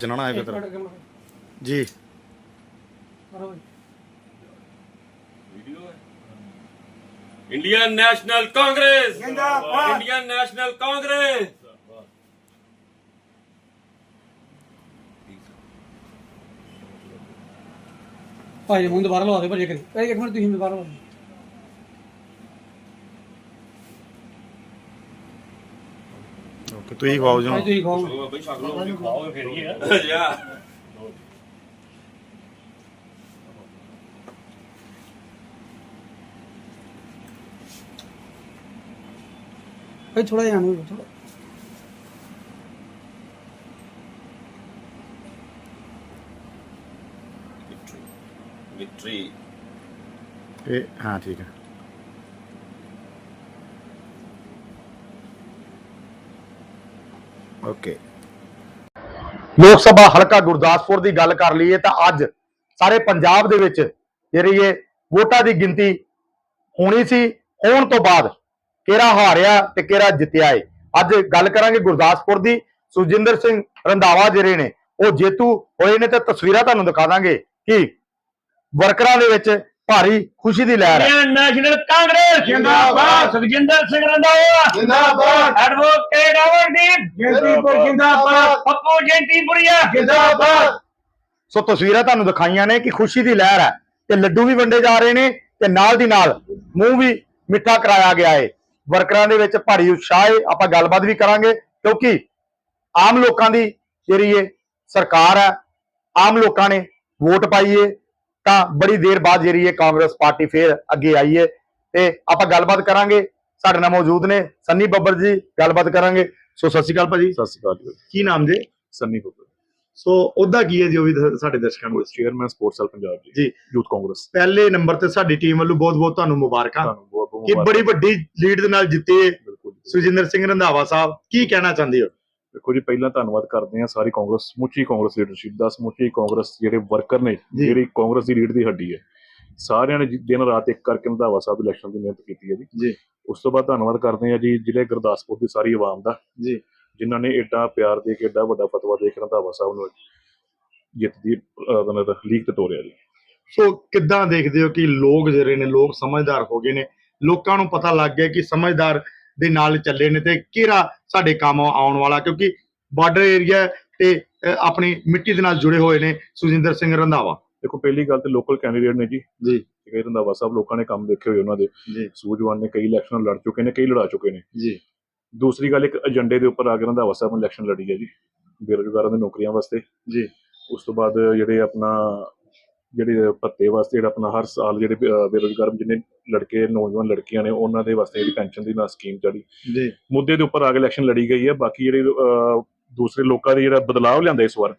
ਜਨਾਣਾ ਹੈ ਫਿਰ ਜੀ। Indian National Congress. ਜਿੰਦਾਬਾਦ। Indian National Congress. ਭਾਈ ਮੁੰਡ ਬਾਹਰ ਲਵਾ ਦੇ ਭਾਜੀ ਕਰੀ ਇੱਕ ਮਿੰਟ ਤੁਸੀਂ ਬਾਹਰ ਲਵਾ ਤੁਸੀਂ ਖਾਓ ਜੀ ਤੁਸੀਂ ਖਾਓ ਬਈ ਛਕ ਲਓ ਜੀ ਖਾਓ ਫਿਰ ਹੀ ਹੈ ਯਾ ਇਹ ਥੋੜਾ ਜਾਣ ਨੂੰ ਥੋੜਾ ਵਿਕਟਰੀ ਵਿਕਟਰੀ ਇਹ ਹਾਂ ਠੀਕ ਹੈ ਓਕੇ। ਲੋਕ ਸਭਾ ਹਲਕਾ ਗੁਰਦਾਸਪੁਰ ਦੀ ਗੱਲ ਕਰ ਲਈਏ ਤਾਂ ਅੱਜ ਸਾਰੇ ਪੰਜਾਬ ਦੇ ਵਿੱਚ ਜਿਹੜੀ ਇਹ ਵੋਟਾਂ ਦੀ ਗਿਣਤੀ ਹੋਣੀ ਸੀ, ਹੋਣ ਤੋਂ ਬਾਅਦ ਕਿਹੜਾ ਹਾਰਿਆ ਤੇ ਕਿਹੜਾ ਜਿੱਤਿਆ ਏ। ਅੱਜ ਗੱਲ ਕਰਾਂਗੇ ਗੁਰਦਾਸਪੁਰ ਦੀ। ਸੁਜਿੰਦਰ ਸਿੰਘ ਰੰਧਾਵਾ ਜਿਹੜੇ ਨੇ, ਉਹ ਜੇਤੂ ਹੋਏ ਨੇ ਤੇ ਤਸਵੀਰਾਂ ਤੁਹਾਨੂੰ ਦਿਖਾ ਦਾਂਗੇ ਕਿ ਵਰਕਰਾਂ ਦੇ ਵਿੱਚ ਭਾਰੀ ਖੁਸ਼ੀ ਦੀ ਲਹਿਰ ਹੈ। ਇੰਡੀਅਨ ਨੈਸ਼ਨਲ ਕਾਂਗਰਸ ਜਿੰਦਾਬਾਦ। ਸੁਖਜਿੰਦਰ ਸਿੰਘ ਰੰਧਾਵਾ। ਜਿੰਦਾਬਾਦ। ਐਡਵੋਕੇਟ ਅਮਰਦੀਪ ਜੈਂਤੀਪੁਰ ਜਿੰਦਾਬਾਦ। ਪੱਪੂ ਜੈਂਤੀਪੁਰੀਆ ਜਿੰਦਾਬਾਦ। ਸੋ ਤਸਵੀਰਾਂ ਤੁਹਾਨੂੰ ਦਿਖਾਈਆਂ ਨੇ ਕਿ ਖੁਸ਼ੀ ਦੀ ਲਹਿਰ ਹੈ ਤੇ ਲੱਡੂ ਵੀ ਵੰਡੇ ਜਾ ਰਹੇ ਨੇ ਤੇ ਨਾਲ ਦੀ ਨਾਲ ਮੂੰਹ ਵੀ ਮਿੱਠਾ ਕਰਾਇਆ ਗਿਆ ਹੈ। ਵਰਕਰਾਂ ਦੇ ਵਿੱਚ ਭਾਰੀ ਉਤਸ਼ਾਹ ਹੈ। ਆਪਾਂ ਗੱਲਬਾਤ ਵੀ ਕਰਾਂਗੇ ਕਿਉਂਕਿ ਆਮ ਲੋਕਾਂ ਦੀ ਜਿਹੜੀ ਇਹ ਸਰਕਾਰ ਹੈ ਆਮ ਲੋਕਾਂ ਨੇ ਵੋਟ ਪਾਈ ਹੈ। ਤਾਂ ਬੜੀ ਦੇਰ ਬਾਅਦ ਜਿਹੜੀ ਇਹ ਕਾਂਗਰਸ ਪਾਰਟੀ ਫੇਰ ਅੱਗੇ ਆਈ ਹੈ ਤੇ ਆਪਾਂ ਗੱਲਬਾਤ ਕਰਾਂਗੇ। ਸਾਡੇ ਨਾਲ ਮੌਜੂਦ ਨੇ ਸੰਨੀ ਬੱਬਰ ਜੀ ਗੱਲਬਾਤ ਕਰਾਂਗੇ। ਸੋ ਸਤਿ ਸ਼੍ਰੀ ਅਕਾਲ ਭਾਜੀ। ਸਤਿ ਸ਼੍ਰੀ ਅਕਾਲ ਜੀ। ਕੀ ਨਾਮ ਜੀ? ਸੰਨੀ ਗੁਪਤਾ ਸੋ ਉਹਦਾ ਕੀ ਹੈ ਜੀ ਉਹ ਵੀ ਸਾਡੇ ਦਰਸ਼ਕਾਂ ਨੂੰ chairman sports cell Punjab ji ji. Youth Congress. ਪਹਿਲੇ ਨੰਬਰ ਤੇ ਸਾਡੀ ਟੀਮ ਵੱਲੋਂ ਬਹੁਤ-ਬਹੁਤ ਤੁਹਾਨੂੰ ਮੁਬਾਰਕਾਂ। ਕਿ ਬੜੀ ਵੱਡੀ ਲੀਡ ਦੇ ਨਾਲ ਜਿੱਤੇ। ਸੁਜਿੰਦਰ ਸਿੰਘ ਰੰਧਾਵਾ ਸਾਹਿਬ। ਕੀ ਕਹਿਣਾ ਚਾਹੁੰਦੇ ਹੋ? ਦੇਖੋ ਜੀ ਪਹਿਲਾਂ ਧੰਨਵਾਦ ਕਰਦੇ ਹਾਂ ਸਾਰੀ ਕਾਂਗਰਸ ਸਮੁੱਚੀ ਕਾਂਗਰਸ ਲੀਡਰਸ਼ਿਪ ਦਾ ਸਮੁੱਚੀ ਕਾਂਗਰਸ ਜਿਹੜੇ ਵਰਕਰ ਨੇ। ਜਿਹੜੀ ਕਾਂਗਰਸ ਦੀ ਲੀਡ ਦੀ ਹੱਡੀ ਹੈ ਸਾਰਿਆਂ ਨੇ ਦਿਨ ਰਾਤ ਇੱਕ ਕਰਕੇ ਰੰਧਾਵਾ ਸਾਹਿਬ ਇਲੈਕਸ਼ਨ ਦੀ ਮਿਹਨਤ ਕੀਤੀ ਹੈ ਜੀ। ਉਸ ਤੋਂ ਬਾਅਦ ਧੰਨਵਾਦ ਕਰਦੇ ਹਾਂ ਜੀ ਜ਼ਿਲ੍ਹੇ ਗੁਰਦਾਸਪੁਰ ਦੀ ਸਾਰੀ ਆਵਾਮ ਦਾ ਜੀ। ਜਿਨ੍ਹਾਂ ਨੇ ਏਡਾ ਪਿਆਰ ਦੇ ਕੇ ਏਡਾ ਵੱਡਾ ਫਤਵਾ ਦੇ ਕੇ ਰੰਧਾਵਾ ਸਾਹਿਬ ਨੂੰ ਜਿੱਤ ਦੀ ਅਹ, ਲੀਕ ਤੇ ਤੋਰਿਆ ਜੀ ਸੋ ਕਿੱਦਾਂ ਦੇਖਦੇ ਹੋ ਕਿ ਲੋਕ ਜਿਹੜੇ ਨੇ ਲੋਕ ਸਮਝਦਾਰ ਹੋ ਗਏ ਨੇ ਲੋਕਾਂ ਨੂੰ ਪਤਾ ਲੱਗ ਗਿਆ ਕਿ ਸਮਝਦਾਰ ਦੇ ਨਾਲ ਚੱਲੇ ਨੇ ਤੇ ਕਿਹੜਾ ਸਾਡੇ ਕੰਮ ਆਉਣ ਵਾਲਾ ਕਿਉਂਕਿ ਬਾਰਡਰ ਏਰੀਆ ਤੇ ਆਪਣੀ ਮਿੱਟੀ ਦੇ ਨਾਲ ਜੁੜੇ ਹੋਏ ਨੇ ਸੁਜਿੰਦਰ ਸਿੰਘ ਰੰਧਾਵਾ। ਦੇਖੋ ਪਹਿਲੀ ਗੱਲ ਤੇ ਲੋਕਲ ਕੈਂਡੀਡੇਟ ਨੇ ਜੀ। ਜੀ। ਹੈ ਰੰਧਾਵਾ ਸਾਹਿਬ ਲੋਕਾਂ ਨੇ ਕੰਮ ਦੇਖੇ ਹੋਏ ਉਹਨਾਂ ਦੇ। ਜੀ। ਸੂਝਵਾਨ ਨੇ ਕਈ ਇਲੈਕਸ਼ਨ ਲੜ ਚੁੱਕੇ ਨੇ ਕਈ ਲੜਾ ਚੁੱਕੇ ਨੇ। ਜੀ। ਦੂਸਰੀ ਗੱਲ ਇੱਕ ਏਜੰਡੇ ਦੇ ਉੱਪਰ ਆ ਕੇ ਰੰਧਾਵਾ ਸਾਹਿਬ ਨੇ ਇਲੈਕਸ਼ਨ ਲੜੀ ਹੈ ਜੀ। ਬੇਰੁਜ਼ਗਾਰਾਂ ਦੀ ਨੌਕਰੀਆਂ ਵਾਸਤੇ। ਜੀ। ਉਸ ਤੋਂ ਬਾਅਦ ਜਿਹੜੇ ਆਪਣਾ ਜਿਹੜੇ ਭੱਤੇ ਵਾਸਤੇ ਜਿਹੜਾ ਆਪਣਾ ਹਰ ਸਾਲ ਜਿਹੜੇ ਬੇਰੁਜ਼ਗਾਰ ਜਿੰਨੇ ਲੜਕੇ ਨੌਜਵਾਨ ਲੜਕੀਆਂ ਨੇ ਉਹਨਾਂ ਦੇ ਵਾਸਤੇ ਜਿਹੜੀ ਪੈਨਸ਼ਨ ਦੀ ਨਾ ਸਕੀਮ ਚੜੀ ਜੀ। ਮੁੱਦੇ ਦੇ ਉੱਪਰ ਆ ਕੇ ਇਲੈਕਸ਼ਨ ਲੜੀ ਗਈ ਹੈ। ਬਾਕੀ ਜਿਹੜੇ ਦੂਸਰੇ ਲੋਕਾਂ ਦੇ ਜਿਹੜਾ ਬਦਲਾਅ ਲਿਆਂਦਾ ਇਸ ਵਾਰ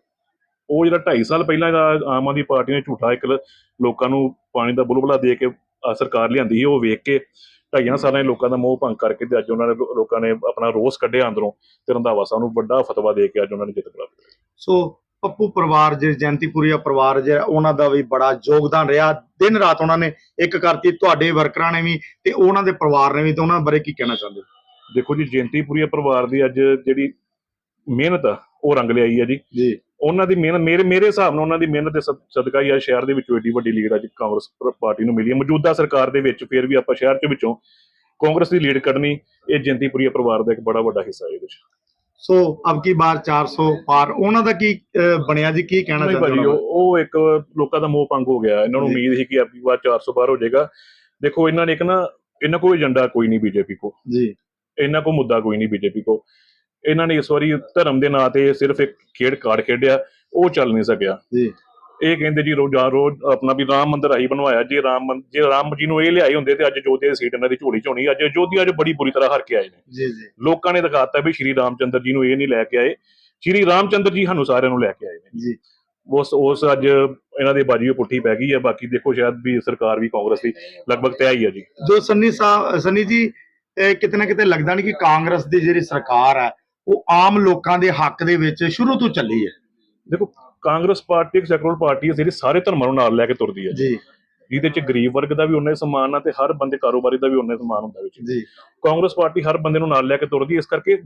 ਉਹ ਜਿਹੜਾ 2.5 ਸਾਲ ਪਹਿਲਾਂ ਜਿਹੜਾ ਆਮ ਆਦਮੀ ਪਾਰਟੀ ਨੇ ਝੂਠਾ ਇੱਕ ਲੋਕਾਂ ਨੂੰ ਪਾਣੀ ਦਾ ਬੁਲਬੁਲਾ ਦੇ ਕੇ ਸਰਕਾਰ ਲਿਆਂਦੀ ਸੀ ਉਹ ਵੇਖ ਕੇ ਢਾਈਆਂ ਸਾਲਾਂ ਦੇ ਲੋਕਾਂ ਦਾ ਮੋਹ ਭੰਗ ਕਰਕੇ ਤੇ ਅੱਜ ਉਹਨਾਂ ਨੇ ਲੋਕਾਂ ਨੇ ਆਪਣਾ ਰੋਸ ਕੱਢਿਆ ਅੰਦਰੋਂ ਤੇ ਰੰਧਾਵਾ ਸਾਹਿਬ ਨੂੰ ਵੱਡਾ ਫਤਵਾ ਦੇ ਕੇ ਅੱਜ ਉਹਨਾਂ ਨੇ ਜਿੱਤ ਪ੍ਰਾਪਤ ਕੀਤੀ। ਸੋ ਪੱਪੂ ਪਰਿਵਾਰ ਜੇ ਜੈਂਤੀਪੁਰੀਆ ਪਰਿਵਾਰ ਜਿਹੜਾ ਉਹਨਾਂ ਦਾ ਵੀ ਬੜਾ ਯੋਗਦਾਨ ਰਿਹਾ। ਦਿਨ ਰਾਤ ਉਹਨਾਂ ਨੇ ਇੱਕ ਕਰਤੀ ਤੁਹਾਡੇ ਵਰਕਰਾਂ ਨੇ ਵੀ ਤੇ ਉਹਨਾਂ ਦੇ ਪਰਿਵਾਰ ਨੇ ਵੀ ਤੇ ਉਹਨਾਂ ਬਾਰੇ ਕੀ ਕਹਿਣਾ ਚਾਹੁੰਦੇ ਦੇਖੋ ਜੀ ਜੈਂਤੀਪੁਰੀਆ ਪਰਿਵਾਰ ਦੀ ਅੱਜ ਜਿਹੜੀ ਮਿਹਨਤ ਆ ਉਹ ਰੰਗ ਲਿਆਈ ਹੈ ਜੀ। ਜੀ। ਉਹਨਾਂ ਦੀ ਮਿਹਨਤ ਮੇਰੇ ਮੇਰੇ ਹਿਸਾਬ ਨਾਲ ਉਹਨਾਂ ਦੀ ਮਿਹਨਤ ਦੇ ਸਦ- ਸਦਕਾ ਹੀ ਆ ਸ਼ਹਿਰ ਦੇ ਵਿੱਚੋਂ ਏਡੀ ਵੱਡੀ ਲੀਡ ਅੱਜ ਕਾਂਗਰਸ ਪਾਰਟੀ ਨੂੰ ਮਿਲੀ ਹੈ ਮੌਜੂਦਾ ਸਰਕਾਰ ਦੇ ਵਿੱਚ ਫਿਰ ਵੀ ਆਪਾਂ ਸ਼ਹਿਰ ਦੇ ਵਿੱਚੋਂ ਕਾਂਗਰਸ ਦੀ ਲੀਡ ਕੱਢਣੀ ਇਹ ਜੈਂਤੀਪੁਰੀਆ ਪਰਿਵਾਰ ਦਾ ਇੱਕ ਬੜਾ ਵੱਡਾ ਹਿੱਸਾ ਹੈ ਇਹਦੇ ਵਿੱਚ ਸੋ ਅਬ ਕੀ ਬਾਰ 400 ਪਾਰ ਉਹਨਾਂ ਦਾ ਕੀ ਅਹ, ਬਣਿਆ ਜੀ? ਕੀ ਕਹਿਣਾ ਨਹੀਂ ਚਾਹੁੰਦੇ ਭਾਜੀ ਹੋ? ਉਹ ਉਹ ਇੱਕ ਲੋਕਾਂ ਦਾ ਮੋਹ ਭੰਗ ਹੋ ਗਿਆ। ਇਹਨਾਂ ਨੂੰ ਜੀ। ਉਮੀਦ ਸੀ ਕਿ ਆਪਣੀ ਵਾਰ 400 ਪਾਰ ਹੋ ਜਾਏਗਾ। ਦੇਖੋ ਇਹਨਾਂ ਨੇ ਇੱਕ ਨਾ ਇਹਨਾਂ ਕੋਈ ਏਜੰਡਾ ਕੋਈ ਨਹੀਂ ਬੀਜੇਪੀ ਕੋ ਜੀ। ਇਹਨਾਂ ਕੋ ਮੁੱਦਾ ਕੋਈ ਨਹੀਂ ਬੀਜੇਪੀ ਕੋ ਇਹਨਾਂ ਨੇ ਇਸ ਵਾਰੀ ਧਰਮ ਦੇ ਨਾਂ ਤੇ ਸਿਰਫ ਇੱਕ ਖੇਡ ਕਾਰਡ ਖੇਡਿਆ ਉਹ ਚੱਲ ਨਹੀਂ ਸਕਿਆ। ਜੀ। ਇਹ ਕਹਿੰਦੇ ਜੀ ਰੋਜ਼ਾ ਰੋਜ਼ ਆਪਣਾ ਵੀ ਰਾਮ ਮੰਦਿਰ ਆਹੀ ਬਣਵਾਇਆ ਜੇ ਰਾਮ ਜੇ ਰਾਮ ਜੀ ਨੂੰ ਇਹ ਲਿਆਏ ਹੁੰਦੇ ਤੇ ਅੱਜ ਜੋਧੇ ਦੀ ਸੀਟ ਇਹਨਾਂ ਦੀ ਝੋਲੀ ਝੋਣੀ ਅੱਜ ਜੋਧੀ ਅੱਜ ਬੜੀ ਬੁਰੀ ਤਰ੍ਹਾਂ ਹਾਰ ਕੇ ਆਏ ਨੇ। ਜੀ ਜੀ। ਲੋਕਾਂ ਨੇ ਦਿਖਾਤਾ ਵੀ ਸ਼੍ਰੀ ਰਾਮਚੰਦਰ ਜੀ ਨੂੰ ਇਹ ਨਹੀਂ ਲੈ ਕੇ ਆਏ। ਸ਼੍ਰੀ ਰਾਮਚੰਦਰ ਜੀ ਸਾਨੂੰ ਸਾਰਿਆਂ ਨੂੰ ਲੈ ਕੇ ਆਏ ਨੇ। ਜੀ। ਉਸ ਉਸ ਅੱਜ ਇਹਨਾਂ ਦੀ ਬਾਜੀ ਪੁੱਠੀ ਪੈ ਗਈ ਹੈ ਬਾਕੀ ਦੇਖੋ ਸ਼ਾਇਦ ਵੀ ਸਰਕਾਰ ਵੀ ਕਾਂਗਰਸ ਦੀ ਲਗਭਗ ਤਿਆਰ ਹੀ ਹੈ ਜੀ। ਜੋ ਸੰਨੀ ਸਾਹਿਬ ਸੰਨੀ ਜੀ ਕਿਤੇ ਨਾ ਕਿਤੇ ਲੱਗਦਾ ਨਹੀਂ ਕਿ ਕਾਂਗਰਸ ਦੀ ਜਿਹੜੀ ਸਰਕਾਰ ਹੈ ਉਹ ਆਮ ਲੋਕਾਂ ਦੇ ਹੱਕ ਦੇ ਵਿੱਚ ਸ਼ੁਰੂ ਤੋਂ ਚੱਲੀ ਹੈ। ਦੇਖੋ ਕਾਂਗਰਸ ਪਾਰਟੀ ਇੱਕ ਸੈਕੂਲਰ ਪਾਰਟੀ ਹੈ ਜਿਹੜੀ ਸਾਰੇ ਧਰਮਾਂ ਨੂੰ ਨਾਲ ਲੈ ਕੇ ਤੁਰਦੀ ਹੈ ਜੀ। ਜਿਹਦੇ ਚ ਗਰੀਬ ਵਰਗ ਦਾ ਵੀ ਉਨਾ ਹੀ ਸਨਮਾਨ ਆ ਤੇ ਹਰ ਬੰਦੇ ਕਾਰੋਬਾਰੀ ਦਾ ਵੀ ਉਨਾ ਹੀ ਸਨਮਾਨ ਹੁੰਦਾ ਵਿੱਚ। ਜੀ। ਕਾਂਗਰਸ ਪਾਰਟੀ ਹਰ ਬੰਦੇ ਨੂੰ ਨਾਲ ਲੈ ਕੇ ਤੁਰਦੀ ਹੈ, ਇਸ ਕਰਕੇ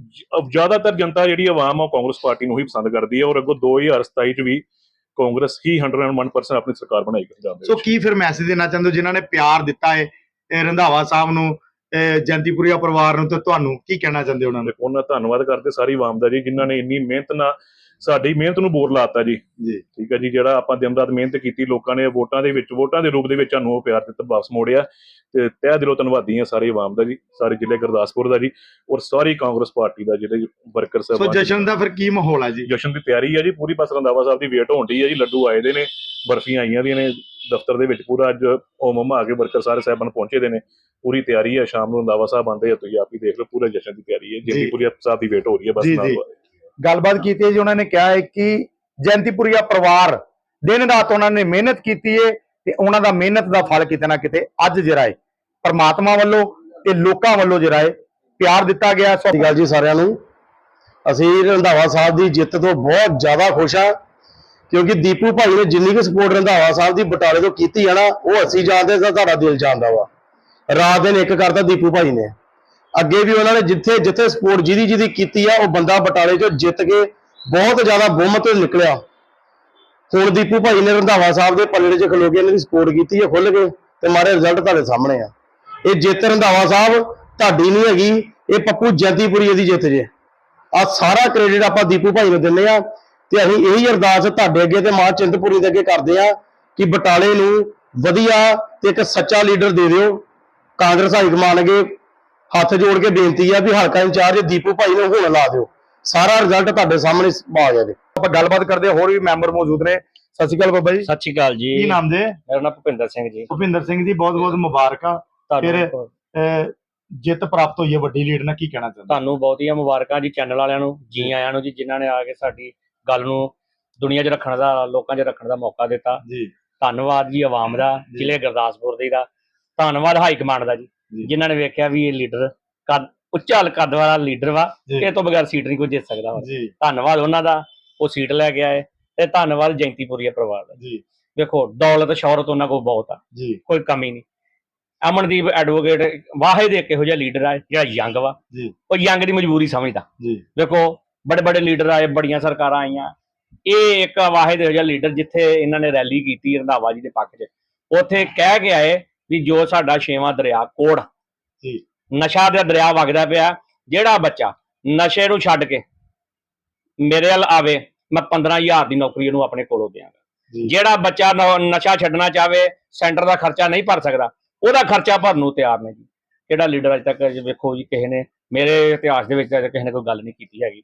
ਜ਼ਿਆਦਾਤਰ ਜਨਤਾ ਜਿਹੜੀ ਆਵਾਮ ਆ ਉਹ ਕਾਂਗਰਸ ਪਾਰਟੀ ਨੂੰ ਹੀ ਪਸੰਦ ਕਰਦੀ ਹੈ ਔਰ ਅੱਗੋਂ 2027 ਚ ਵੀ ਕਾਂਗਰਸ ਹੀ 101% ਆਪਣੀ ਸਰਕਾਰ ਬਣਾਏਗੀ ਪੰਜਾਬ ਦੇ ਸੋ ਕੀ ਫਿਰ ਮੈਸੇਜ ਦੇਣਾ ਚਾਹੁੰਦੇ ਜਿਨ੍ਹਾਂ ਨੇ ਪਿਆਰ ਦਿੱਤਾ ਹੈ ਇਹ ਰੰਧਾਵਾ ਸਾਹਿਬ ਨੂੰ ਜੈਂਤੀਪੁਰੀਆ ਪਰਿਵਾਰ ਨੂੰ ਤੇ ਤੁਹਾਨੂੰ ਕੀ ਕਹਿਣਾ ਚਾਹੁੰਦੇ ਉਹਨਾਂ ਨੂੰ? ਉਹਨਾਂ ਦਾ ਧੰਨਵਾਦ ਕਰਦੇ ਸਾਰੀ ਆਵਾਮ ਦਾ ਜੀ ਜਿਨ੍ਹਾਂ ਨੇ ਇੰਨੀ ਮਿਹਨਤ ਨਾਲ ਸਾਡੀ ਮਿਹਨਤ ਨੂੰ ਬੋਰ ਲਾਤਾ ਜੀ। ਜੀ। ਠੀਕ ਹੈ ਜੀ ਜਿਹੜਾ ਆਪਾਂ ਦਿਨ ਰਾਤ ਮਿਹਨਤ ਕੀਤੀ ਲੋਕਾਂ ਨੇ ਵੋਟਾਂ ਦੇ ਵਿੱਚ ਵੋਟਾਂ ਦੇ ਰੂਪ ਦੇ ਵਿੱਚ ਸਾਨੂੰ ਉਹ ਪਿਆਰ ਦਿੱਤਾ ਵਾਪਸ ਮੋੜਿਆ ਤੇ ਤਹਿ ਦਿਲੋਂ ਧੰਨਵਾਦੀ ਹਾਂ ਸਾਰੀ ਆਵਾਮ ਦਾ ਜੀ ਸਾਰੇ ਜ਼ਿਲ੍ਹੇ ਗੁਰਦਾਸਪੁਰ ਦਾ ਜੀ ਔਰ ਸਾਰੀ ਕਾਂਗਰਸ ਪਾਰਟੀ ਦਾ ਜਿਹੜੇ ਵਰਕਰ ਸੋ ਸਾਹਿਬਾਨ ਜਸ਼ਨ ਦਾ ਫਿਰ ਕੀ ਮਾਹੌਲ ਹੈ ਜੀ? ਜਸ਼ਨ ਦੀ ਤਿਆਰੀ ਹੈ ਜੀ ਪੂਰੀ ਬਸ ਰੰਦਾਵਾ ਸਾਹਿਬ ਦੀ ਵੇਟ ਹੋਣ ਡਈ ਹੈ ਜੀ ਲੱਡੂ ਆਏ ਦੇ ਨੇ ਬਰਫੀਆਂ ਆਈਆਂ ਦੀਆਂ ਨੇ ਦਫ਼ਤਰ ਦੇ ਵਿੱਚ ਪੂਰਾ ਅੱਜ ਓਮਮ ਆ ਕੇ ਵਰਕਰ ਸਾਰੇ ਸਾਹਿਬਾਨ ਪਹੁੰਚੇ ਦੇ ਨੇ ਪੂਰੀ ਤਿਆਰੀ ਹੈ ਸ਼ਾਮ ਨੂੰ ਰੰਦਾਵਾ ਸਾਹਿਬ ਆਉਂਦੇ ਆ ਤੁਸੀਂ ਆਪ ਹੀ ਦੇਖ ਲਓ ਪੂਰਾ ਜਸ਼ਨ ਦੀ ਤਿਆਰੀ ਹੈ ਜਿੰਨੀ ਪੂਰੀ ਸਾਹਿਬ ਦੀ ਵੇਟ ਹੋ ਰਹੀ ਹੈ ਬਸ ਨਾਲ। ਗੱਲਬਾਤ ਕੀਤੀ ਹੈ ਜੀ, ਉਹਨਾਂ ਨੇ ਕਿਹਾ ਹੈ ਕਿ ਜੈਂਤੀਪੁਰੀਆ ਪਰਿਵਾਰ ਦਿਨ ਰਾਤ ਉਹਨਾਂ ਨੇ ਮਿਹਨਤ ਕੀਤੀ ਹੈ ਤੇ ਉਹਨਾਂ ਦਾ ਮਿਹਨਤ ਦਾ ਫਲ ਕਿਤੇ ਨਾ ਕਿਤੇ ਅੱਜ ਜਿਹੜਾ ਹੈ, ਪਰਮਾਤਮਾ ਵੱਲੋਂ ਤੇ ਲੋਕਾਂ ਵੱਲੋਂ ਜਿਹੜਾ ਹੈ, ਪਿਆਰ ਦਿੱਤਾ ਗਿਆ। ਸਤਿ ਸ਼੍ਰੀ ਅਕਾਲ ਜੀ ਸਾਰਿਆਂ ਨੂੰ। ਅਸੀਂ ਰੰਧਾਵਾ ਸਾਹਿਬ ਦੀ ਜਿੱਤ ਤੋਂ ਬਹੁਤ ਜ਼ਿਆਦਾ ਖੁਸ਼ ਆ ਕਿਉਂਕਿ ਦੀਪੂ ਭਾਈ ਨੇ ਜਿੰਨੀ ਕੁ ਸਪੋਰਟ ਰੰਧਾਵਾ ਸਾਹਿਬ ਦੀ ਬਟਾਲੇ ਤੋਂ ਕੀਤੀ ਹੈ ਨਾ, ਉਹ ਅਸੀਂ ਜਾਣਦੇ ਸਾਡਾ ਦਿਲ ਜਾਣਦਾ ਵਾ। ਰਾਤ ਦਿਨ ਇੱਕ ਕਰਤਾ ਦੀਪੂ ਭਾਈ ਨੇ। ਅੱਗੇ ਵੀ ਉਹਨਾਂ ਨੇ ਜਿੱਥੇ ਜਿੱਥੇ ਸਪੋਰਟ ਜਿਹਦੀ ਜਿਹਦੀ ਕੀਤੀ ਆ, ਉਹ ਬੰਦਾ ਬਟਾਲੇ ਚੋਂ ਜਿੱਤ ਕੇ ਬਹੁਤ ਜ਼ਿਆਦਾ ਬਹੁਮਤ ਨਿਕਲਿਆ। ਹੁਣ ਦੀਪੂ ਭਾਈ ਨੇ ਰੰਧਾਵਾ ਸਾਹਿਬ ਦੇ ਪੱਲੇ 'ਚ ਖਲੋ ਕੇ ਇਹਨਾਂ ਦੀ ਸਪੋਰਟ ਕੀਤੀ ਹੈ ਖੁੱਲ ਕੇ ਤੇ ਮਾਰੇ ਰਿਜ਼ਲਟ ਤੁਹਾਡੇ ਸਾਹਮਣੇ ਆ। ਇਹ ਜਿੱਤ ਰੰਧਾਵਾ ਸਾਹਿਬ, ਤੁਹਾਡੀ ਨਹੀਂ ਹੈਗੀ, ਇਹ ਪੱਪੂ ਜੈਦੀਪੁਰੀ ਦੀ ਜਿੱਤ ਜੇ। ਆ ਸਾਰਾ ਕ੍ਰੈਡਿਟ ਆਪਾਂ ਦੀਪੂ ਭਾਈ ਨੂੰ ਦਿੰਦੇ ਆ ਤੇ ਅਸੀਂ ਇਹੀ ਅਰਦਾਸ ਤੁਹਾਡੇ ਅੱਗੇ ਤੇ ਮਾਂ ਚਿੰਤਪੁਰੀ ਦੇ ਅੱਗੇ ਕਰਦੇ ਆ ਕਿ ਬਟਾਲੇ ਨੂੰ ਵਧੀਆ ਤੇ ਇੱਕ ਸੱਚਾ ਲੀਡਰ ਦੇ ਦਿਓ। ਕਾਂਗਰਸ ਹਾਈ ਕਮਾਨ ਅੱਗੇ ਹੱਥ ਜੋੜ ਕੇ ਬੇਨਤੀ ਆ ਵੀ ਹਲਕਾ ਇੰਚਾਰਜ ਦੀਪੂ ਭਾਈ ਨੂੰ ਹੁਣ ਲਾ ਦਿਓ। ਸਾਰਾ ਰਿਜ਼ਲਟ ਤੁਹਾਡੇ ਸਾਹਮਣੇ ਆ ਜਾਵੇ ਆਪਾਂ ਗੱਲਬਾਤ ਕਰਦੇ ਹੋਰ ਵੀ ਮੈਂਬਰ ਮੌਜੂਦ ਨੇ। ਸਤਿ ਸ਼੍ਰੀ ਅਕਾਲ ਬਾਬਾ ਜੀ। ਸਤਿ ਸ਼੍ਰੀ ਅਕਾਲ ਜੀ। ਕੀ ਨਾਮ ਦੇ ਮੇਰਾ ਨਾਮ ਭੁਪਿੰਦਰ ਸਿੰਘ ਜੀ। ਭੁਪਿੰਦਰ ਸਿੰਘ ਜੀ ਬਹੁਤ ਬਹੁਤ ਮੁਬਾਰਕਾਂ ਫਿਰ- ਜਿੱਤ ਪ੍ਰਾਪਤ ਹੋਈ ਹੈ ਵੱਡੀ ਲੀਡ ਨਾਲ ਕੀ ਕਹਿਣਾ ਚਾਹੁੰਦੇ? ਤੁਹਾਨੂੰ ਬਹੁਤੀਆਂ ਮੁਬਾਰਕਾਂ ਜੀ ਚੈਨਲ ਵਾਲਿਆਂ ਨੂੰ ਜੀ ਆਇਆਂ ਨੂੰ ਜੀ ਜਿਨ੍ਹਾਂ ਨੇ ਆ ਕੇ ਸਾਡੀ ਗੱਲ ਨੂੰ ਦੁਨੀਆ 'ਚ ਰੱਖਣ ਦਾ ਲੋਕਾਂ 'ਚ ਰੱਖਣ ਦਾ ਮੌਕਾ ਦਿੱਤਾ। ਜੀ। ਧੰਨਵਾਦ ਜੀ ਆਵਾਮ ਦਾ ਜ਼ਿਲ੍ਹੇ ਗੁਰਦਾਸਪੁਰ ਦੇ ਦਾ। ਧੰਨਵਾਦ ਹਾਈ ਕਮਾਂਡ ਦਾ ਜੀ। ਜਿਨ੍ਹਾਂ ਨੇ ਵੇਖਿਆ ਵੀ ਇਹ ਲੀਡਰ ਕੱਦ ਉੱਚਾ ਕੱਦ ਵਾਲਾ ਲੀਡਰ ਵਾ। ਇਹ ਤੋਂ ਬਗੈਰ ਸੀਟ ਨਹੀਂ ਕੋਈ ਜਿੱਤ ਸਕਦਾ ਧੰਨਵਾਦ ਉਹਨਾਂ ਦਾ ਉਹ ਸੀਟ ਲੈ ਕੇ ਆਏ ਤੇ ਧੰਨਵਾਦ ਜੈਂਤੀਪੁਰੀਆ ਪਰਿਵਾਰ ਦਾ। ਜੀ। ਵੇਖੋ ਦੌਲਤ ਸ਼ੌਹਰਤ ਉਹਨਾਂ ਕੋਲ ਬਹੁਤ ਆ। ਜੀ। ਕੋਈ ਕਮੀ ਨਹੀਂ। ਅਮਨਦੀਪ ਐਡਵੋਕੇਟ ਵਾਹਿਦ ਇੱਕ ਇਹੋ ਜਿਹਾ ਲੀਡਰ ਆ ਜਿਹੜਾ ਯੰਗ ਵਾ। ਜੀ। ਉਹ ਯੰਗ ਦੀ ਮਜਬੂਰੀ ਸਮਝਦਾ। ਜੀ। ਦੇਖੋ ਬੜੇ ਬੜੇ ਲੀਡਰ ਆਏ ਬੜੀਆਂ ਸਰਕਾਰਾਂ ਆਈਆਂ। ਇਹ ਇੱਕ ਵਾਹਿਦ ਇਹੋ ਜਿਹਾ ਲੀਡਰ ਜਿੱਥੇ ਇਹਨਾਂ ਨੇ ਰੈਲੀ ਕੀਤੀ ਰੰਧਾਵਾ ਜੀ ਦੇ ਪੱਖ 'ਚ। ਉੱਥੇ ਕਹਿ ਕੇ ਆਏ ਵੀ ਜੋ ਸਾਡਾ ਛੇਵਾਂ ਦਰਿਆ ਕੋੜ ਜੀ। ਨਸ਼ਾ ਦਾ ਦਰਿਆ ਵਗਦਾ ਪਿਆ ਜਿਹੜਾ ਬੱਚਾ ਨਸ਼ੇ ਨੂੰ ਛੱਡ ਕੇ ਮੇਰੇ ਵੱਲ ਆਵੇ ਮੈਂ 15000 ਦੀ ਨੌਕਰੀ ਉਹਨੂੰ ਆਪਣੇ ਕੋਲੋਂ ਦਿਆਂਗਾ। ਜਿਹੜਾ ਬੱਚਾ ਨਸ਼ਾ ਛੱਡਣਾ ਚਾਹਵੇ ਸੈਂਟਰ ਦਾ ਖਰਚਾ ਨਹੀਂ ਭਰ ਸਕਦਾ ਉਹਦਾ ਖਰਚਾ ਭਰਨ ਨੂੰ ਤਿਆਰ ਨੇ ਜੀ ਜਿਹੜਾ ਲੀਡਰ ਅਜੇ ਤੱਕ ਵੇਖੋ ਜੀ ਕਿਸੇ ਨੇ ਮੇਰੇ ਇਤਿਹਾਸ ਦੇ ਵਿੱਚ ਕਿਸੇ ਨੇ ਕੋਈ ਗੱਲ ਨਹੀਂ ਕੀਤੀ ਹੈਗੀ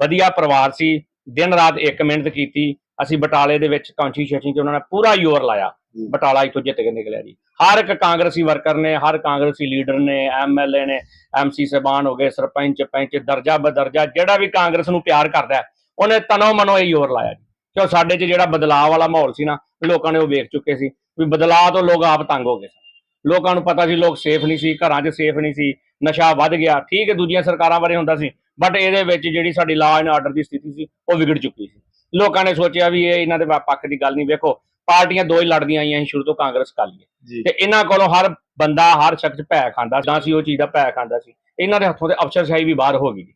ਵਧੀਆ ਪਰਿਵਾਰ ਸੀ ਦਿਨ ਰਾਤ ਇੱਕ ਮਿਹਨਤ ਕੀਤੀ ਅਸੀਂ ਬਟਾਲੇ ਦੇ ਵਿੱਚ ਕੌਂਸਟੀਟਿਊਸ਼ਨ 'ਚ ਉਹਨਾਂ ਨੇ ਪੂਰਾ ਜ਼ੋਰ ਲਾਇਆ। ਬਟਾਲਾ ਇੱਥੋਂ ਜਿੱਤ ਕੇ ਨਿਕਲਿਆ ਜੀ। ਹਰ ਇੱਕ ਕਾਂਗਰਸੀ ਵਰਕਰ ਨੇ, ਹਰ ਕਾਂਗਰਸੀ ਲੀਡਰ ਨੇ ਐਮਐਲਏ ਨੇ ਐਮਸੀ ਸਾਹਿਬਾਨ ਹੋ ਗਏ, ਸਰਪੰਚ, ਪੰਚ, ਦਰਜਾ ਬਦਰਜਾ, ਜਿਹੜਾ ਵੀ ਕਾਂਗਰਸ ਨੂੰ ਪਿਆਰ ਕਰਦਾ ਉਹਨੇ ਤਨੋ ਮਨੋ ਇਹ ਜ਼ੋਰ ਲਾਇਆ ਜੀ। ਕਿਉਂ ਸਾਡੇ 'ਚ ਜਿਹੜਾ ਬਦਲਾਅ ਵਾਲਾ ਮਾਹੌਲ ਸੀ ਨਾ, ਲੋਕਾਂ ਨੇ ਉਹ ਵੇਖ ਚੁੱਕੇ ਸੀ ਵੀ ਬਦਲਾਅ ਤੋਂ ਲੋਕ ਆਪ ਤੰਗ ਹੋ ਗਏ ਸਨ। ਲੋਕਾਂ ਨੂੰ ਪਤਾ ਸੀ ਲੋਕ ਸੇਫ ਨਹੀਂ ਸੀ, ਘਰਾਂ 'ਚ ਸੇਫ ਨਹੀਂ ਸੀ, ਨਸ਼ਾ ਵੱਧ ਗਿਆ। ਠੀਕ ਹੈ, ਦੂਜੀਆਂ ਸਰਕਾਰਾਂ ਬਾਰੇ ਹੁੰਦਾ ਸੀ, ਬਟ ਇਹਦੇ ਵਿੱਚ ਜਿਹੜੀ ਸਾਡੀ ਲਾਅ ਐਂਡ ਆਰਡਰ ਦੀ ਸਥਿਤੀ ਸੀ, ਉਹ ਵਿਗੜ ਚੁੱਕੀ ਸੀ। ਲੋਕਾਂ ਨੇ ਸੋਚਿਆ ਵੀ ਇਹ ਇਹਨਾਂ ਦੇ ਪੱਖ ਦੀ ਗੱਲ ਨਹੀਂ, ਵੇਖੋ ਪਾਰਟੀਆਂ ਦੋ ਹੀ ਲੜਦੀਆਂ ਆਈਆਂ ਸੀ ਸ਼ੁਰੂ ਤੋਂ ਕਾਂਗਰਸ ਕਾਲੀ ਤੇ ਇਹਨਾਂ ਕੋਲੋਂ ਹਰ ਬੰਦਾ ਹਰ ਸ਼ਖਸ ਭੈ ਖਾਂਦਾ ਸੀ ਸੀ ਉਹ ਚੀਜ਼ ਦਾ ਭੈ ਖਾਂਦਾ ਸੀ ਇਹਨਾਂ ਦੇ ਹੱਥੋਂ ਤੇ ਅਫਸਰਸ਼ਾਹੀ ਵੀ ਬਾਹਰ ਹੋ ਗਈ।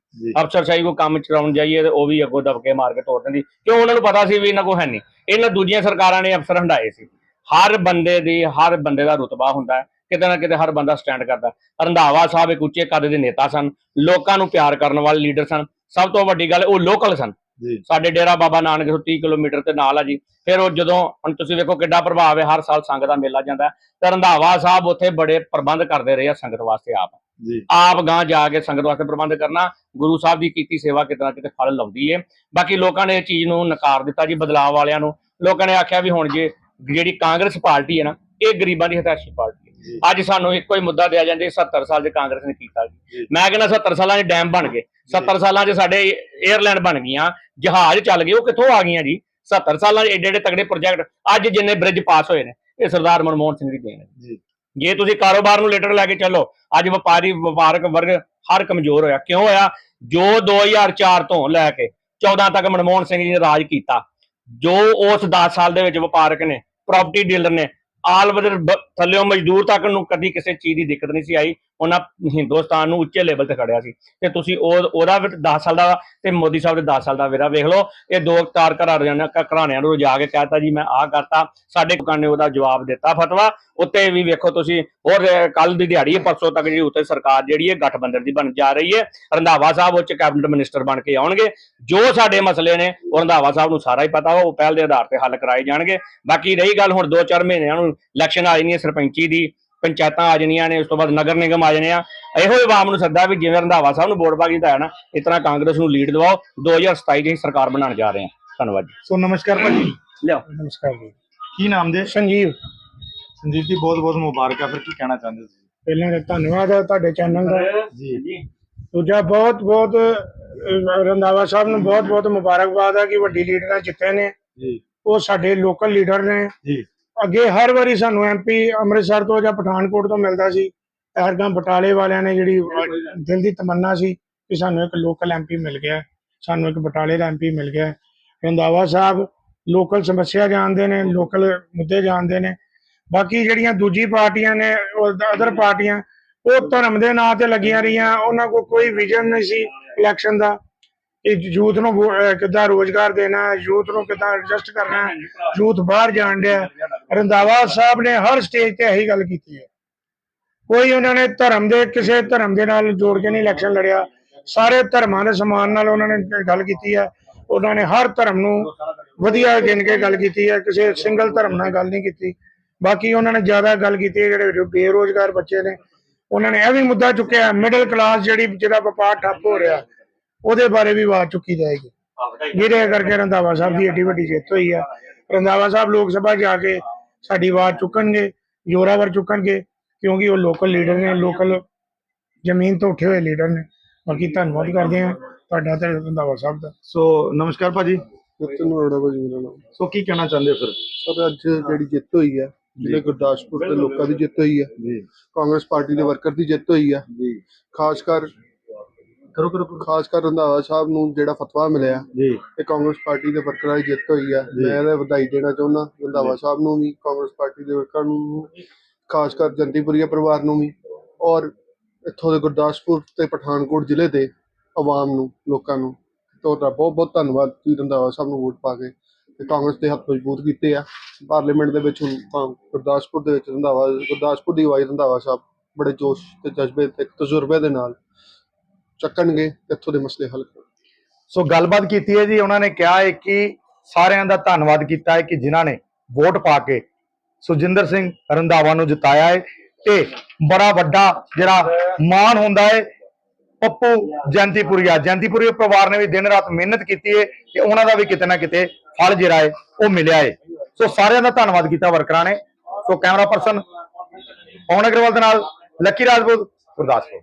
ਅਫਸਰਸ਼ਾਹੀ ਕੋ ਕੰਮ ਚਲਾਉਣ ਜਾਈਏ ਤੇ ਉਹ ਵੀ ਅੱਗੋਂ ਦਬਕੇ ਮਾਰ ਕੇ ਤੋੜ ਦਿੰਦੀ। ਕਿਉਂ ਉਹਨਾਂ ਨੂੰ ਪਤਾ ਸੀ ਵੀ ਇਹਨਾਂ ਕੋ ਹੈ ਨਹੀਂ? ਇਹਨਾਂ ਦੂਜੀਆਂ ਸਰਕਾਰਾਂ ਨੇ ਅਫਸਰ ਹੰਡਾਏ ਸੀ। ਹਰ ਬੰਦੇ ਦੀ ਹਰ ਬੰਦੇ ਦਾ ਰੁਤਬਾ ਹੁੰਦਾ ਕਿਤੇ ਨਾ ਕਿਤੇ ਹਰ ਬੰਦਾ ਸਟੈਂਡ ਕਰਦਾ ਰੰਧਾਵਾ ਸਾਹਿਬ ਇੱਕ ਉੱਚੇ ਕੱਦ ਦੇ ਨੇਤਾ ਸਨ। ਲੋਕਾਂ ਨੂੰ ਪਿਆਰ ਕਰਨ ਵਾਲੇ ਲੀਡਰ ਸਨ। ਸਭ ਤੋਂ ਵੱਡੀ ਗੱਲ ਉਹ ਲੋਕਲ ਸਨ। ਸਾਡੇ ਡੇਰਾ ਬਾਬਾ ਨਾਨਕ ਤੋਂ 30 ਕਿਲੋਮੀਟਰ ਤੇ ਨਾਲ ਆ ਜੀ। ਫਿਰ ਉਹ ਜਦੋਂ ਹੁਣ ਤੁਸੀਂ ਵੇਖੋ ਕਿੱਡਾ ਪ੍ਰਭਾਵ ਹੈ ਹਰ ਸਾਲ ਸੰਗਤ ਦਾ ਮੇਲਾ ਜਾਂਦਾ। ਤੇ ਰੰਧਾਵਾ ਸਾਹਿਬ ਉੱਥੇ ਬੜੇ ਪ੍ਰਬੰਧ ਕਰਦੇ ਰਹੇ ਆ ਸੰਗਤ ਵਾਸਤੇ ਆਪ। ਜੀ। ਆਪ ਗਾਂ ਜਾ ਕੇ ਸੰਗਤ ਵਾਸਤੇ ਪ੍ਰਬੰਧ ਕਰਨਾ ਗੁਰੂ ਸਾਹਿਬ ਦੀ ਕੀਤੀ ਸੇਵਾ ਕਿਤੇ ਨਾ ਕਿਤੇ ਫਲ ਲਾਉਂਦੀ ਏ। ਬਾਕੀ ਲੋਕਾਂ ਨੇ ਇਹ ਚੀਜ਼ ਨੂੰ ਨਕਾਰ ਦਿੱਤਾ ਜੀ ਬਦਲਾਅ ਵਾਲਿਆਂ ਨੂੰ। ਲੋਕਾਂ ਨੇ ਆਖਿਆ ਵੀ ਹੁਣ ਜੇ ਜਿਹੜੀ ਕਾਂਗਰਸ ਪਾਰਟੀ ਹੈ ਨਾ ਇਹ ਗਰੀਬਾਂ ਦੀ ਹਤਾਸ਼ੀ ਪਾਰਟੀ। ਹੈ। ਅੱਜ ਸਾਨੂੰ ਇੱਕੋ ਹੀ ਮੁੱਦਾ ਦਿਆ ਜਾਂਦਾ 70 ਸਾਲ ਦੇ ਕਾਂਗਰਸ ਨੇ ਕੀਤਾ ਜੀ। ਮੈਂ ਕਹਿੰਦਾ 70 ਸਾਲਾਂ 'ਚ ਡੈਮ ਬਣ ਗਏ। 70 ਸਾਲਾਂ 'ਚ ਸਾਡੇ 에ਅਰਲਾਈਨ ਬਣ ਗਈਆਂ ਜਹਾਜ਼ ਚੱਲ ਗਏ ਉਹ ਕਿੱਥੋਂ ਆ ਗਈਆਂ ਜੀ? 70 ਸਾਲਾਂ 'ਚ ਏਡੇ ਏਡੇ ਤਗੜੇ ਪ੍ਰੋਜੈਕਟ ਅੱਜ ਜਿੰਨੇ ਬ੍ਰਿਜ ਪਾਸ ਹੋਏ ਨੇ ਇਹ ਸਰਦਾਰ ਮਨਮੋਹਨ ਸਿੰਘ ਦੀ ਦੇਣ ਹੈ। ਜੀ। ਤੁਸੀਂ ਕਾਰੋਬਾਰ ਨੂੰ ਲੇਟਰ ਲੈ ਕੇ ਚੱਲੋ ਅੱਜ ਵਪਾਰੀ ਵਪਾਰਕ ਵਰਗ ਹਰ ਕਮਜ਼ੋਰ ਹੋਇਆ। ਕਿਉਂ ਹੋਇਆ? ਜੋ 2004 ਤੋਂ ਲੈ ਕੇ 14 ਤੱਕ ਮਨਮੋਹਨ ਸਿੰਘ ਜੀ ਨੇ ਰਾਜ ਕੀਤਾ ਜੋ ਉਸ 10 ਸਾਲ ਦੇ ਵਿੱਚ ਵਪਾਰਕ ਨੇ ਪ੍ਰਾਪਰਟੀ ਡੀਲਰ ਨੇ ਆਲ ਵਦਰ ਥੱਲਿਓਂ ਮਜ਼ਦੂਰ ਤੱਕ ਨੂੰ ਕਦੀ ਕਿਸੇ ਚੀਜ਼ ਦੀ ਦਿੱਕਤ ਨਹੀਂ ਸੀ ਆਈ। ਉਹਨਾਂ ਹਿੰਦੁਸਤਾਨ ਨੂੰ ਉੱਚੇ ਲੈਵਲ ਤੇ ਖੜਿਆ ਸੀ। ਤੇ ਤੁਸੀਂ ਉਹ ਉਹਦਾ ਵੀ 10 ਸਾਲ ਦਾ ਤੇ ਮੋਦੀ ਸਾਹਿਬ ਦੇ 10 ਸਾਲ ਦਾ ਵੇਰਾ ਵੇਖ ਲਓ। ਇਹ ਦੋ ਤਾਰ ਘਰਾਂ ਰੋਜ਼ਾਨਾ ਘਰਾਣਿਆਂ ਨੂੰ ਜਾ ਕੇ ਕਹਤਾ ਜੀ, ਮੈਂ ਆਹ ਕਰਤਾ। ਸਾਡੇ ਲੋਕਾਂ ਨੇ ਉਹਦਾ ਜਵਾਬ ਦਿੱਤਾ ਫਤਵਾ। ਉੱਤੇ ਵੀ ਵੇਖੋ ਤੁਸੀਂ, ਹੋਰ ਕੱਲ ਦੀ ਦਿਹਾੜੀ ਪਰਸੋਂ ਤੱਕ ਜਿਹੜੀ ਉੱਤੇ ਸਰਕਾਰ ਜਿਹੜੀ ਹੈ, ਗਠਬੰਧਨ ਦੀ ਬਣ ਜਾ ਰਹੀ ਹੈ। ਰੰਧਾਵਾ ਸਾਹਿਬ ਉੱਚ ਕੈਬਨਿਟ ਮਿਨਿਸਟਰ ਬਣ ਕੇ ਆਉਣਗੇ। ਜੋ ਸਾਡੇ ਮਸਲੇ ਨੇ, ਉਹ ਰੰਧਾਵਾ ਸਾਹਿਬ ਨੂੰ ਸਾਰਾ ਹੀ ਪਤਾ ਵਾ, ਉਹ ਪਹਿਲ ਦੇ ਆਧਾਰ ਤੇ ਹੱਲ ਕਰਾਏ ਜਾਣਗੇ। ਬਾਕੀ ਰਹੀ ਗੱਲ ਹੁਣ 2-4 ਮਹੀਨਿਆਂ ਨੂੰ ਇਲੈਕਸ਼ਨ ਆ ਜਾਣੀ ਹੈ, ਸਰਪੰਚੀ ਦੀ। ਪੰਚਾਇਤਾਂ ਆ ਜਾਣੀਆਂ ਨੇ ਉਸ ਤੋਂ ਬਾਅਦ ਨਗਰ ਨਿਗਮ ਆ ਜਾਣੇ ਆ। ਇਹੋ ਹੀ ਆਵਾਮ ਨੂੰ ਸੱਦਾ ਵੀ ਜਿਵੇਂ ਰੰਧਾਵਾ ਸਾਹਿਬ ਨੂੰ ਵੋਟ ਪਾ ਕੇ ਦਿੱਤਾ ਨਾ ਇਸ ਤਰ੍ਹਾਂ ਕਾਂਗਰਸ ਨੂੰ ਲੀਡ ਦਿਵਾਓ। 2027 ਦੀ ਸਰਕਾਰ ਬਣਾਉਣ ਜਾ ਰਹੇ ਹਾਂ। ਧੰਨਵਾਦ ਜੀ। ਸੋ ਨਮਸਕਾਰ ਭਾਜੀ। ਲਿਆਓ। ਨਮਸਕਾਰ ਜੀ। ਕੀ ਨਾਮ ਦੇ? ਸੰਜੀਵ। ਸੰਜੀਵ ਜੀ ਬਹੁਤ ਬਹੁਤ ਮੁਬਾਰਕਾਂ। ਫਿਰ ਕੀ ਕਹਿਣਾ ਚਾਹੁੰਦੇ ਸੀ ਪਹਿਲਾਂ ਤਾਂ ਧੰਨਵਾਦ ਹੈ ਤੁਹਾਡੇ ਚੈਨਲ ਦਾ। ਜੀ। ਦੂਜਾ ਬਹੁਤ ਬਹੁਤ ਰੰਧਾਵਾ ਸਾਹਿਬ ਨੂੰ ਬਹੁਤ ਬਹੁਤ ਮੁਬਾਰਕਬਾਦ ਹੈ ਕਿ ਵੱਡੀ ਲੀਡਰਾਂ ਜਿੱਤੇ ਨੇ। ਜੀ। ਉਹ ਸਾਡੇ ਲੋਕਲ ਲੀਡਰ ਨੇ। ਜੀ। ਅੱਗੇ ਹਰ ਵਾਰੀ ਸਾਨੂੰ ਐਮਪੀ ਅੰਮ੍ਰਿਤਸਰ ਤੋਂ ਜਾਂ ਪਠਾਨਕੋਟ ਤੋਂ ਮਿਲਦਾ ਸੀ। ਐਰਗਾਂ ਬਟਾਲੇ ਵਾਲਿਆਂ ਨੇ ਜਿਹੜੀ ਦਿਲ ਦੀ ਤਮੰਨਾ ਸੀ ਕਿ ਸਾਨੂੰ ਇੱਕ ਲੋਕਲ ਐਮਪੀ ਮਿਲ ਗਿਆ ਸਾਨੂੰ ਇੱਕ ਬਟਾਲੇ ਦਾ ਐਮਪੀ ਮਿਲ ਗਿਆ ਰੰਧਾਵਾ ਸਾਹਿਬ ਲੋਕਲ ਸਮੱਸਿਆ ਜਾਣਦੇ ਨੇ ਲੋਕਲ ਮੁੱਦੇ ਜਾਣਦੇ ਨੇ। ਬਾਕੀ ਜਿਹੜੀਆਂ ਦੂਜੀ ਪਾਰਟੀਆਂ ਨੇ ਅਦਰ ਪਾਰਟੀਆਂ, ਉਹ ਧਰਮ ਦੇ ਨਾਂ ਤੇ ਲੱਗੀਆਂ ਰਹੀਆਂ। ਉਹਨਾਂ ਕੋਲ ਕੋਈ ਵਿਜ਼ਨ ਨਹੀਂ ਸੀ ਇਲੈਕਸ਼ਨ ਦਾ। ਕਿ ਯੂਥ ਨੂੰ ਕਿੱਦਾਂ ਰੋਜ਼ਗਾਰ ਦੇਣਾ ਹੈ ਯੂਥ ਨੂੰ ਕਿੱਦਾਂ ਐਡਜਸਟ ਕਰਨਾ ਹੈ ਯੂਥ ਬਾਹਰ ਜਾਣ ਡਿਆ। ਰੰਧਾਵਾ ਸਾਹਿਬ ਨੇ ਹਰ ਸਟੇਜ ਤੇ ਇਹੀ ਗੱਲ ਕੀਤੀ ਹੈ। ਕੋਈ ਉਹਨਾਂ ਨੇ ਧਰਮ ਦੇ, ਕਿਸੇ ਧਰਮ ਦੇ ਨਾਲ ਜੋੜ ਕੇ ਨਹੀਂ ਇਲੈਕਸ਼ਨ ਲੜਿਆ। ਸਾਰੇ ਧਰਮਾਂ ਦੇ ਸਮਾਨ ਨਾਲ ਉਹਨਾਂ ਨੇ ਗੱਲ ਕੀਤੀ ਹੈ। ਉਹਨਾਂ ਨੇ ਹਰ ਧਰਮ ਨੂੰ ਵਧੀਆ ਗਿਣ ਕੇ ਗੱਲ ਕੀਤੀ ਹੈ। ਕਿਸੇ ਸਿੰਗਲ ਧਰਮ ਨਾਲ ਗੱਲ ਨਹੀਂ ਕੀਤੀ। ਬਾਕੀ ਉਹਨਾਂ ਨੇ ਜ਼ਿਆਦਾ ਗੱਲ ਕੀਤੀ ਹੈ, ਜਿਹੜੇ ਬੇਰੋਜ਼ਗਾਰ ਬੱਚੇ ਨੇ। ਉਹਨਾਂ ਨੇ ਇਹ ਵੀ ਮੁੱਦਾ ਚੁੱਕਿਆ ਮਿਡਲ ਕਲਾਸ ਜਿਹੜੀ, ਜਿਹਦਾ ਵਪਾਰ ਠੱਪ ਹੋ ਰਿਹਾ। ਉਹਦੇ ਬਾਰੇ ਵੀ ਆਵਾਜ਼ ਚੁੱਕੀ ਜਾਏਗੀ। ਜਿਹਦੇ ਕਰਕੇ ਰੰਧਾਵਾ ਸਾਹਿਬ ਦੀ ਏਡੀ ਵੱਡੀ ਜਿੱਤ ਹੋਈ ਆ। ਰੰਧਾਵਾ ਸਾਹਿਬ ਲੋਕ ਸਭਾ ਜਾ ਕੇ ਸਾਡੀ ਆਵਾਜ਼ ਚੁੱਕਣਗੇ ਜ਼ੋਰਾਵਰ ਚੁੱਕਣਗੇ ਕਿਉਂਕਿ ਉਹ ਲੋਕਲ ਲੀਡਰ ਨੇ ਲੋਕਲ ਜ਼ਮੀਨ ਤੋਂ ਉੱਠੇ ਹੋਏ ਲੀਡਰ ਨੇ। ਬਾਕੀ ਧੰਨਵਾਦ ਕਰਦੇ ਆ ਤੁਹਾਡਾ ਤੇ ਰੰਧਾਵਾ ਸਾਹਿਬ ਦਾ। ਸੋ ਨਮਸਕਾਰ ਭਾਜੀ। ਨਿਤਨ ਅਰੋੜਾ ਭਾਜੀ ਮੇਰਾ ਨਾਮ। ਸੋ ਕੀ ਕਹਿਣਾ ਚਾਹੁੰਦੇ ਹੋ ਫਿਰ? ਸਰ ਅੱਜ ਜਿਹੜੀ ਜਿੱਤ ਹੋਈ ਹੈ ਜਿਹੜੇ ਗੁਰਦਾਸਪੁਰ ਦੇ ਲੋਕਾਂ ਦੀ ਜਿੱਤ ਹੋਈ ਹੈ ਜੀ। ਕਾਂਗਰਸ ਪਾਰਟੀ ਦੇ ਵਰਕਰ ਦੀ ਜਿੱਤ ਹੋਈ ਹੈ ਜੀ। ਖਾਸ ਕਰ ਕਰੋ ਕਰੋ ਕਰੋ। ਖਾਸ ਕਰ ਰੰਧਾਵਾ ਸਾਹਿਬ ਨੂੰ ਜਿਹੜਾ ਫਤਵਾ ਮਿਲਿਆ ਜੀ। ਇਹ ਕਾਂਗਰਸ ਪਾਰਟੀ ਦੇ ਵਰਕਰਾਂ ਦੀ ਜਿੱਤ ਹੋਈ ਹੈ ਮੈਂ ਇਹਦਾ ਵਧਾਈ ਦੇਣਾ ਚਾਹੁੰਦਾ ਰੰਧਾਵਾ ਸਾਹਿਬ ਨੂੰ ਵੀ ਕਾਂਗਰਸ ਪਾਰਟੀ ਦੇ ਵਰਕਰਾਂ ਨੂੰ ਖਾਸ ਕਰ ਜੰਤੀਪੁਰੀਆ ਪਰਿਵਾਰ ਨੂੰ ਵੀ ਔਰ ਇੱਥੋਂ ਦੇ ਗੁਰਦਾਸਪੁਰ ਤੇ ਪਠਾਨਕੋਟ ਜ਼ਿਲ੍ਹੇ ਦੇ ਆਵਾਮ ਨੂੰ ਲੋਕਾਂ ਨੂੰ ਤੁਹਾਡਾ ਬਹੁਤ ਬਹੁਤ ਧੰਨਵਾਦ। ਤੁਸੀਂ ਰੰਧਾਵਾ ਸਾਹਿਬ ਨੂੰ ਵੋਟ ਪਾ ਕੇ ਤੇ ਕਾਂਗਰਸ ਦੇ ਹੱਥ ਮਜ਼ਬੂਤ ਕੀਤੇ ਆ। ਪਾਰਲੀਮੈਂਟ ਦੇ ਵਿੱਚ ਹੁਣ ਗੁਰਦਾਸਪੁਰ ਦੇ ਵਿੱਚ ਰੰਧਾਵਾ ਗੁਰਦਾਸਪੁਰ ਦੀ ਆਵਾਜ਼ ਰੰਧਾਵਾ ਸਾਹਿਬ ਬੜੇ ਜੋਸ਼ ਤੇ ਜਜ਼ਬੇ ਤੇ ਤਜਰਬੇ ਦੇ ਨਾਲ ਚੱਕਣਗੇ ਤੇ ਇੱਥੋਂ ਦੇ ਮਸਲੇ ਹੱਲ ਕਰਨਗੇ ਸੋ ਗੱਲਬਾਤ ਕੀਤੀ ਹੈ ਜੀ, ਉਹਨਾਂ ਨੇ ਕਿਹਾ ਹੈ ਕਿ ਸਾਰਿਆਂ ਦਾ ਧੰਨਵਾਦ ਕੀਤਾ ਹੈ ਕਿ ਜਿਨ੍ਹਾਂ ਨੇ ਵੋਟ ਪਾ ਕੇ ਸੁਜਿੰਦਰ ਸਿੰਘ ਰੰਧਾਵਾ ਨੂੰ ਜਿਤਾਇਆ ਹੈ ਤੇ ਬੜਾ ਵੱਡਾ ਜਿਹੜਾ ਮਾਣ ਹੁੰਦਾ ਹੈ, ਪੱਪੂ ਜੈਂਤੀਪੁਰੀਆ। ਜੈਂਤੀਪੁਰੀਆ ਪਰਿਵਾਰ ਨੇ ਵੀ ਦਿਨ ਰਾਤ ਮਿਹਨਤ ਕੀਤੀ ਹੈ ਤੇ ਉਹਨਾਂ ਦਾ ਵੀ ਕਿਤੇ ਨਾ ਕਿਤੇ ਫਲ ਜਿਹੜਾ ਹੈ, ਉਹ ਮਿਲਿਆ ਹੈ। ਸੋ ਸਾਰਿਆਂ ਦਾ ਧੰਨਵਾਦ ਕੀਤਾ ਵਰਕਰਾਂ ਨੇ। So camera person Pawan Agarwal ਦੇ ਨਾਲ ਲੱਕੀ ਰਾਜਪੂਤ, ਗੁਰਦਾਸਪੁਰ।